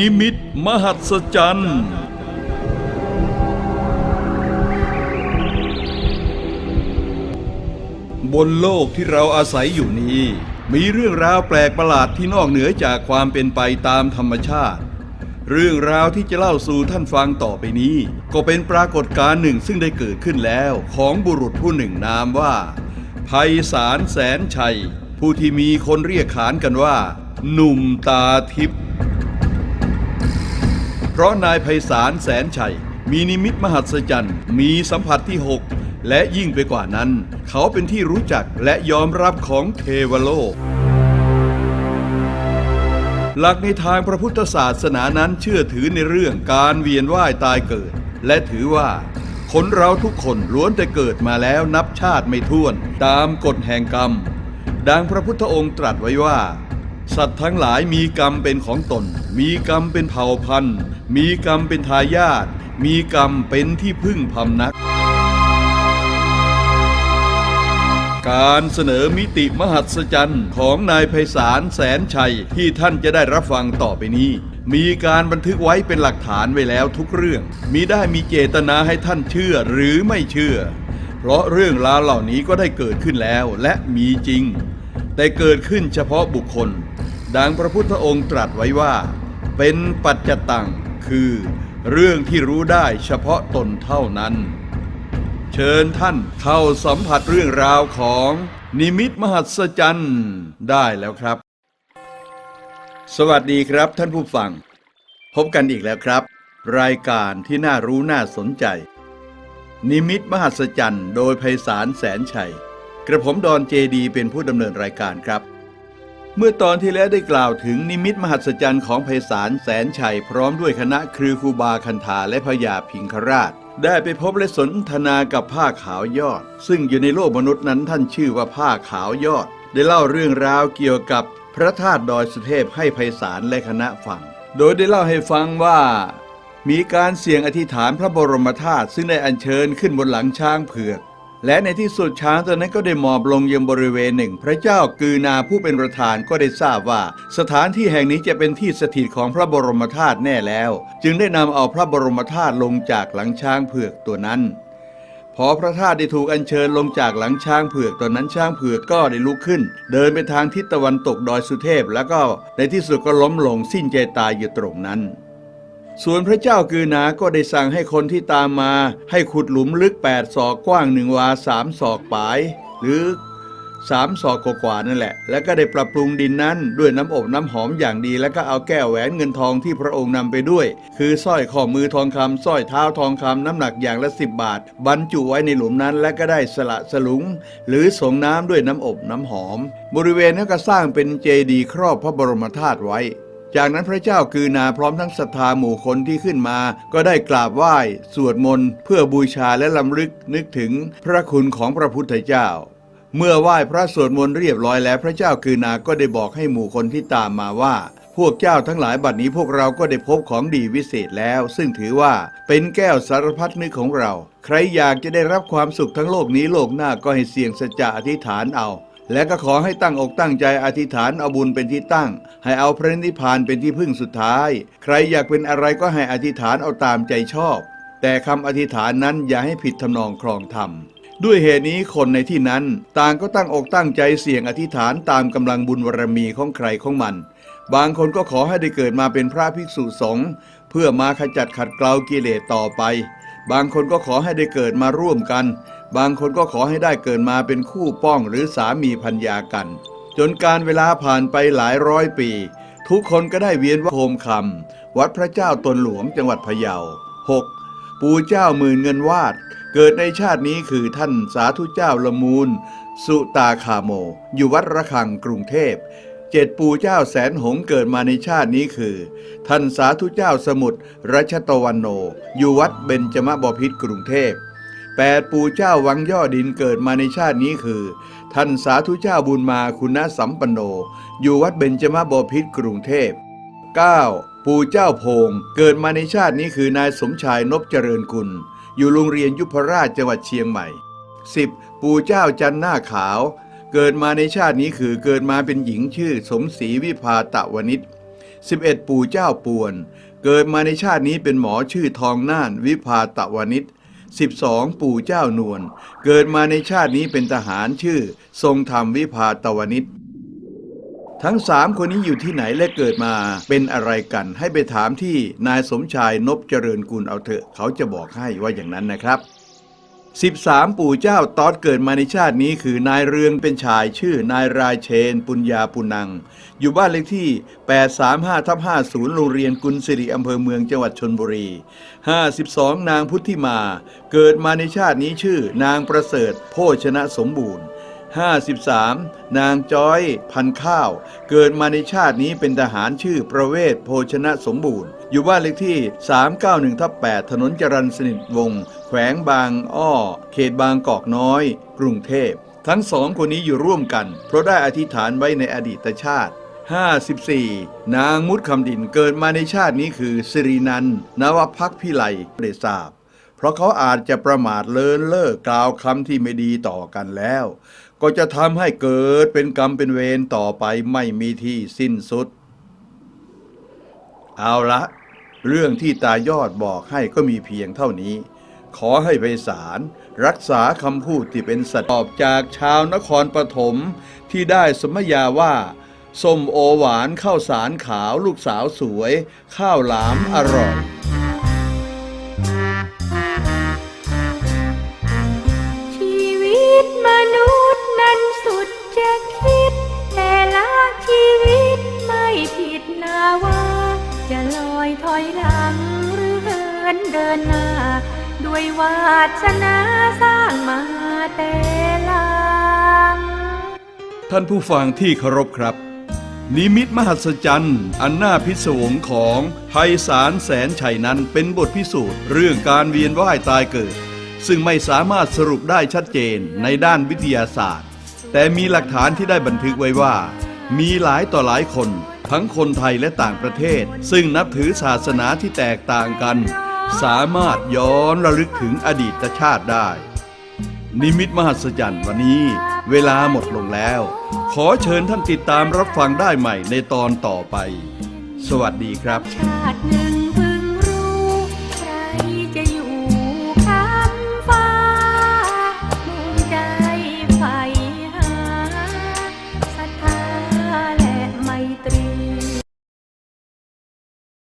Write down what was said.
นิมิตมหัศจรรย์บนโลกที่เราอาศัยอยู่นี้ มีเรื่องราวแปลกประหลาดที่นอกเหนือจากความเป็นไปตามธรรมชาติ เรื่องราวที่จะเล่าสู่ท่านฟังต่อไปนี้ ก็เป็นปรากฏการณ์หนึ่งซึ่งได้เกิดขึ้นแล้วของบุรุษผู้หนึ่งนามว่าไพศาลแสนชัย ผู้ที่มีคนเรียกขานกันว่า หนุ่มตาทิพย์ ราะนายไพศาลแสนชัย มีนิมิตมหัศจรรย์ มีสัมผัสที่ 6 และยิ่งไปกว่านั้น เขาเป็นที่รู้จักและยอมรับของเทวโลก หลักในทางพระพุทธศาสนานั้นเชื่อถือในเรื่องการเวียนว่ายตายเกิด และถือว่าคนเราทุกคนล้วนแต่เกิดมาแล้วนับชาติไม่ถ้วน ตามกฎแห่งกรรม ดังพระพุทธองค์ตรัสไว้ว่า สัตว์ทั้งหลายมีกรรมเป็นของตน มีกรรมเป็นเผ่าพันธุ์ มีกรรมเป็นทายาท มีกรรมเป็นที่พึ่งพำนัก การเสนอมิติมหัศจรรย์ของนายไพศาลแสนชัยที่ท่านจะได้รับฟังต่อไปนี้ มีการบันทึกไว้เป็นหลักฐานไว้แล้วทุกเรื่องมีได้มีเจตนาให้ท่านเชื่อหรือไม่เชื่อ เพราะเรื่องราวเหล่านี้ก็ได้เกิดขึ้นแล้วและมีจริงแต่เกิดขึ้นเฉพาะบุคคล ดังพระพุทธองค์ตรัสไว้ว่า เป็นปัจจตังคือ เรื่องที่รู้ได้เฉพาะตนเท่านั้น เชิญท่านเข้าสัมผัสเรื่องราวของนิมิตมหัศจรรย์ได้แล้วครับ สวัสดีครับท่านผู้ฟัง พบกันอีกแล้วครับ รายการที่น่ารู้น่าสนใจ นิมิตมหัศจรรย์โดยไพศาลแสนชัย กระผมดอนเจดีเป็นผู้ดำเนินรายการครับ เมื่อตอนที่แล้วได้กล่าวถึงนิมิตมหัศจรรย์ของไพศาลแสนชัยพร้อมด้วยคณะครือครูบาคันธาและพญาพิงคราช ได้ไปพบและสนทนากับผ้าขาวยอด ซึ่งอยู่ในโลกมนุษย์นั้นท่านชื่อว่าผ้าขาวยอด ได้เล่าเรื่องราวเกี่ยวกับพระธาตุดอยสุเทพให้ไพศาลและคณะฟัง โดยได้เล่าให้ฟังว่า มีการเสี่ยงอธิษฐานพระบรมธาตุซึ่งได้อัญเชิญขึ้นบนหลังช้างเผือก และในที่สุดช้างตัวนั้นก็ได้หมอบลงยังบริเวณหนึ่ง พระเจ้ากือนาผู้เป็นประธานก็ได้ทราบว่า สถานที่แห่งนี้จะเป็นที่สถิตของพระบรมธาตุแน่แล้ว จึงได้นำเอาพระบรมธาตุลงจากหลังช้างเผือกตัวนั้น พอพระธาตุได้ถูกอัญเชิญลงจากหลังช้างเผือกตอนนั้นช้างเผือกก็ได้ลุกขึ้น เดินไปทางทิศตะวันตกดอยสุเทพ แล้วก็ในที่สุดก็ล้มลงสิ้นใจตายอยู่ตรงนั้น ส่วนพระเจ้ากือนาก็ได้สั่งให้คนที่ตามมา ให้ขุดหลุมลึก 8 ศอกกว้างหนึ่งวาสามศอกปลาย หรือสามศอกกว่าๆนั่นแหละ แล้วก็ได้ปรับปรุงดินนั้นด้วยน้ำอบน้ำหอมอย่างดี แล้วก็เอาแก้วแหวนเงินทองที่พระองค์นำไปด้วย คือสร้อยข้อมือทองคำสร้อยเท้าทองคำน้ำหนักอย่างละ10บาท บรรจุไว้ในหลุมนั้น และก็ได้สละสลุง หรือสงน้ำด้วยน้ำอบน้ำหอม บริเวณนั้นก็สร้างเป็นเจดีย์ครอบพระบรมธาตุไว้ จากนั้นพระเจ้ากือนาพร้อมทั้งศรัทธาหมู่คนที่ขึ้นมา ก็ได้กราบไหว้ สวดมนต์ เพื่อบูชาและลำลึกนึกถึงพระคุณของพระพุทธเจ้า เมื่อไหว้พระสวดมนต์เรียบร้อยแล้วพระเจ้ากือนาก็ได้บอกให้หมู่คนที่ตามมาว่า พวกเจ้าทั้งหลายบัดนี้พวกเราก็ได้พบของดีวิเศษแล้ว ซึ่งถือว่าเป็นแก้วสารพัดนึกของเรา ใครอยากจะได้รับความสุขทั้งโลกนี้โลกหน้าก็ให้เสี่ยงสัจจะอธิษฐานเอา และก็ขอให้ตั้งอกตั้งใจอธิษฐานเอาบุญเป็นที่ตั้ง ให้เอาพระนิพพานเป็นที่พึ่งสุดท้าย ใครอยากเป็นอะไรก็ให้อธิษฐานเอาตามใจชอบ แต่คำอธิษฐานนั้นอย่าให้ผิดทำนองครองธรรมด้วยเหตุนี้คนในที่นั้น ต่างก็ตั้งอกตั้งใจเสี่ยงอธิษฐานตามกำลังบุญบารมีของใครของมัน บางคนก็ขอให้ได้เกิดมาเป็นพระภิกษุสงฆ์เพื่อมาขจัดขัดเกลากิเลสต่อไป บางคนก็ขอให้ได้เกิดมาร่วมกัน บางคนก็ขอให้ได้เกิดมาเป็นคู่ป้องหรือสามีพัญญากัน จนการเวลาผ่านไปหลายร้อยปี ทุกคนก็ได้เวียนว่าโคมคำวัดพระเจ้าตนหลวงจังหวัดพะเยา 6. ปู่เจ้าหมื่นเงินวาด เกิดในชาตินี้คือท่านสาธุเจ้าละมูล สุตาคาโม อยู่วัดระฆังกรุงเทพเจ็ดปู่เจ้าแสนหงเกิดมาในชาตินี้คือ ท่านสาธุเจ้าสมุทรรัชตวันโน อยู่วัดเบญจมบพิตรกรุงเทพ แปดปู่เจ้าวังย่อดินเกิดมาในชาตินี้คือ ท่านสาธุเจ้าบุญมาคุณสัมปันโน อยู่วัดเบญจมบพิตรกรุงเทพ 9. ปู่เจ้าโพงเกิดมาในชาตินี้คือนายสมชายนพเจริญกุล อยู่โรงเรียนยุพราชจังหวัดเชียงใหม่ 10. ปู่เจ้าจันหน้าขาว เกิดมาในชาตินี้คือเกิดมาเป็นหญิงชื่อสมศรีวิภาตะวนิช 11 ปู่เจ้าปวน เกิดมาในชาตินี้เป็นหมอชื่อทองน่านวิพาตะวนิช 12 ปู่เจ้านวล เกิดมาในชาตินี้เป็นทหารชื่อ ทรงธรรมวิพาตวนิชทั้งสามคนนี้อยู่ที่ไหนและเกิดมาเป็นอะไรกัน ให้ไปถามที่นายสมชายนบเจริญกุลเอาเถอะ เขาจะบอกให้ว่าอย่างนั้นนะครับ 13 ปู่เจ้าตอดเกิดมาในชาตินี้คือนายเรืองเป็นชายชื่อนายรายเชน ปุญญาปุนัง อยู่บ้านเลขที่ 835ทับ50 โรงเรียนกุลสิริอำเภอเมืองจังหวัดชนบุรี 52 นางพุทธิมา เกิดมาในชาตินี้ชื่อนางประเสริฐ โภชนะสมบูรณ์ 53 นางจ้อย พันข้าว เกิดมาในชาตินี้เป็นทหารชื่อประเวศโภชนะสมบูรณ์ อยู่บ้านเลขที่ 391ทับ8ถนนจรัญสนิทวง แขวงบางอ้อ เขตบางกอกน้อย กรุงเทพ ทั้งสองคนนี้อยู่ร่วมกัน เพราะได้อธิษฐานไว้ในอดีตชาติ 54 นางมุดคำดินเกิดมาในชาตินี้คือสิรินันนวพักพิไลได้ทราบเพราะเขาอาจจะประมาทเลินเล่อกล่าวคำที่ไม่ดีต่อกันแล้ว ก็จะทำให้เกิดเป็นกรรมเป็นเวรต่อไปไม่มีที่สิ้นสุด เอาละ เรื่องที่ตายอดบอกให้ก็มีเพียงเท่านี้ ขอให้ไพศาลรักษาคำพูดที่เป็นสัตว์ตอบจากชาวนครปฐมที่ได้สมญาว่าส้มโอหวานข้าวสารขาวลูกสาวสวย ข้าวหลามอร่อย ดินหน้า ด้วยวาสนาสร้างมาแต่ลังท่านผู้ฟังที่เคารพครับ นิมิตมหัศจรรย์ อันน่าพิศวงของไพศาลแสนชัยนั้นเป็นบทพิสูจน์เรื่องการเวียนว่ายตายเกิด ซึ่งไม่สามารถสรุปได้ชัดเจนในด้านวิทยาศาสตร์ แต่มีหลักฐานที่ได้บันทึกไว้ว่า มีหลายต่อหลายคนทั้งคนไทยและต่างประเทศ ซึ่งนับถือศาสนาที่แตกต่างกัน สามารถย้อนระลึกถึงอดีตชาติได้ นิมิตมหัศจรรย์วันนี้เวลาหมดลงแล้ว ขอเชิญท่านติดตามรับฟังได้ใหม่ในตอนต่อไป สวัสดีครับ ชาติหนึ่ง